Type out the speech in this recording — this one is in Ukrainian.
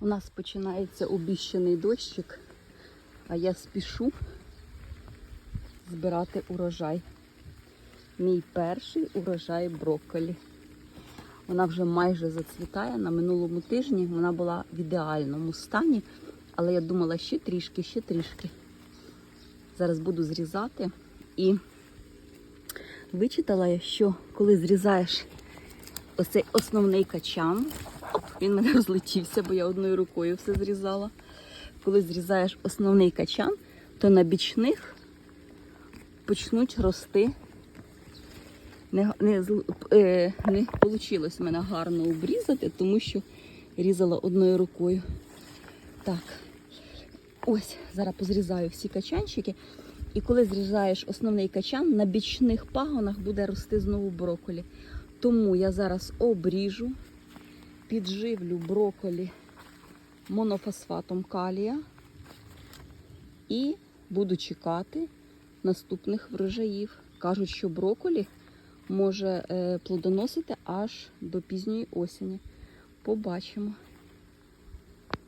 У нас починається обіщений дощик, а я спішу збирати урожай. Мій перший урожай брокколі. Вона вже майже зацвітає. На минулому тижні вона була в ідеальному стані, але я думала ще трішки, ще трішки. Зараз буду зрізати і вичитала я, що коли зрізаєш оцей основний качан, він мене розлетівся, бо я одною рукою все зрізала. Коли зрізаєш основний качан, то на бічних почнуть рости. Не, не, е, не вийшло в мене гарно обрізати, тому що різала одною рукою. Так, ось зараз позрізаю всі качанчики. І коли зрізаєш основний качан, на бічних пагонах буде рости знову брокколі. Тому я зараз обріжу, підживлю броколі монофосфатом калія і буду чекати наступних врожаїв. Кажуть, що броколі може е, плодоносити аж до пізньої осені. Побачимо.